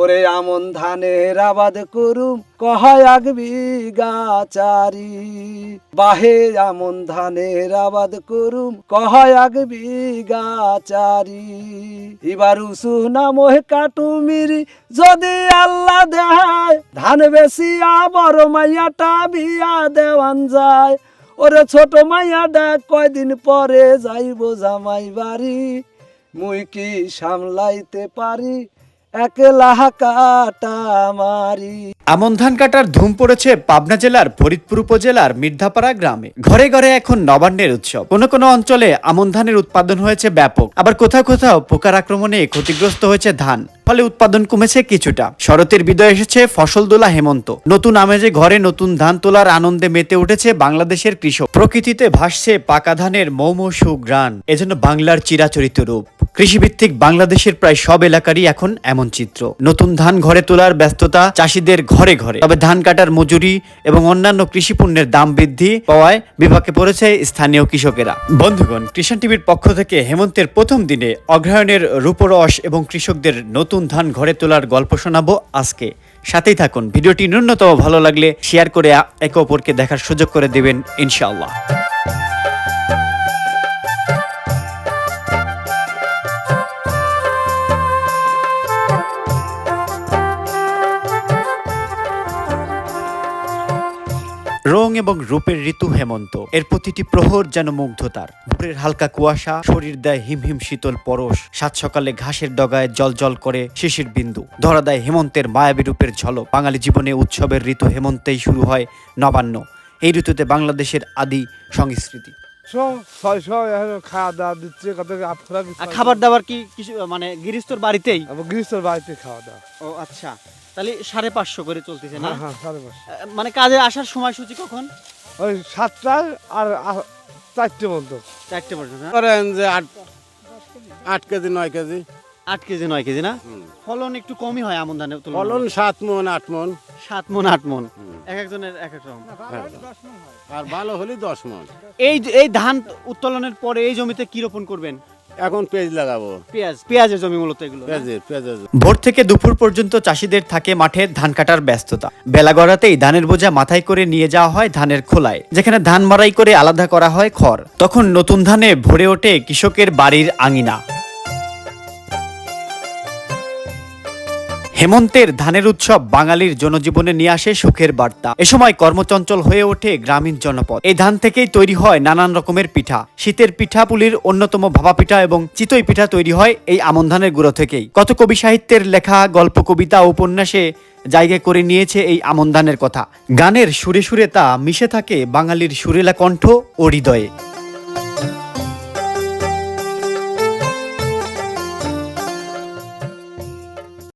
ওরে আমন ধানের আবাদ করুম, কহায় আগ বিঘা চারি বাহে আমন ধানের আবাদ করুম, কহায় আগ বিঘা চারি এবার উসু না মোহে কাটুমিরি যদি আল্লাহ দেয়, ধান বেশি আবার মাইয়াটা বিয়া দেওয়ান যায়। ওরে ছোট মাইয়াটা কয়দিন পরে যাইব জামাই বাড়ি। মুই কি সামলাইতে পারি? একলা কাটা মারি আমন ধান কাটার ধুম পড়েছে পাবনা জেলার ফরিদপুর উপজেলার মির্ধাপাড়া গ্রামে। ঘরে ঘরে এখন নবান্নের উৎসব। কোন কোন অঞ্চলে আমন ধানের উৎপাদন হয়েছে ব্যাপক। আবার কোথাও কোথাও পোকার আক্রমণে ক্ষতিগ্রস্ত হয়েছে ধান। ফলে উৎপাদন কমেছে কিছুটা। শরতের বিদয় এসেছে ফসল দোলা হেমন্ত। নতুন আমেজে ঘরে নতুন ধান তোলার আনন্দে মেতে উঠেছে বাংলাদেশের কৃষক। প্রকৃতিতে ভাসছে পাকা ধানের মৌম সুগ্রাণ এজন্য বাংলার চিরাচরিত রূপ। কৃষিভিত্তিক বাংলাদেশের প্রায় সব এলাকারই এখন এমন চিত্র। নতুন ধান ঘরে তোলার ব্যস্ততা চাষিদের ঘরে ঘরে। তবে ধান কাটার মজুরি এবং অন্যান্য কৃষি পণ্যের দাম বৃদ্ধি পাওয়ায় বিপাকে পড়েছে স্থানীয় কৃষকেরা। বন্ধুগণ, কৃষণ টিভির পক্ষ থেকে হেমন্তের প্রথম দিনে অগ্রহায়ণের রূপরস এবং কৃষকদের নতুন ধান ঘরে তোলার গল্প শোনাবো আজকে। সাথেই থাকুন, ভিডিওটি ন্যূনতম ভালো লাগলে শেয়ার করে একে অপরকে দেখার সুযোগ করে দেবেন ইনশাআল্লাহ। রং এবং রূপের ঋতু হেমন্ত। এর প্রতিটি প্রহর যেন মুগ্ধতার। ভোরের হালকা কুয়াশা, শরীর দেয় হিমহিম হিম শীতল পরশ, সাত সকালে ঘাসের ডগায় জল জল করে শিশির বিন্দু। ধরা দেয় হেমন্তের মায়াবী রূপের ঝলক। বাঙালি জীবনে উৎসবের ঋতু হেমন্তেই শুরু হয় নবান্ন। এই ঋতুতে বাংলাদেশের আদি সংস্কৃতি। খাওয়া দাওয়া দিচ্ছে আর খাবার দাবার কি কিছু মানে গিরিস্তর বাড়িতেই? গিরিস্তর বাড়িতে খাওয়া দাওয়া। ও আচ্ছা। তাহলে সাড়ে পাঁচশো করে চলতেছে না? হ্যাঁ হ্যাঁ সাড়ে পাঁচশো। মানে কাজে আসার সময়সূচি কখন? ওই সাতটায় আর চারটে পর্যন্ত। চারটে পর্যন্ত না? করেন যে আট আট কেজি নয় কেজি। আট কেজি নয় কেজি না? ফলন একটু কমই হয় আমন ধানের তুলনায়। ফলন সাত মন আট মন। সাত মন আট মন। এক একজনের এক এক রকম। আর ভালো হলে দশ মন। এই এই ধান উত্তোলনের পরে এই জমিতে কি রোপণ করবেন? এখন পেঁয়াজ লাগাবো। পেঁয়াজ পেঁয়াজের জমি মূলত এগুলো পেঁয়াজের পেঁয়াজের ভোর থেকে দুপুর পর্যন্ত চাষিদের থাকে মাঠে ধান কাটার ব্যস্ততা। বেলা গড়াতেই ধানের বোঝা মাথায় করে নিয়ে যাওয়া হয় ধানের খোলায় যেখানে ধান মারাই করে আলাদা করা হয় খড়। তখন নতুন ধানে ভরে ওঠে কৃষকের বাড়ির আঙিনা। হেমন্তের ধানের উৎসব বাঙালির জনজীবনে নিয়ে আসে সুখের বার্তা। এ সময় কর্মচঞ্চল হয়ে ওঠে গ্রামীণ জনপদ। এই ধান থেকেই তৈরি হয় নানান রকমের পিঠা। শীতের পিঠাপুলির অন্যতম ভাপা পিঠা এবং চিতই পিঠা তৈরি হয় এই আমন ধানের গুঁড়ো থেকেই। কত কবি সাহিত্যের লেখা, গল্প, কবিতা উপন্যাসে জায়গা করে নিয়েছে এই আমন ধানের কথা। গানের সুরে সুরে তা মিশে থাকে বাঙালির সুরেলা কণ্ঠ ও হৃদয়ে।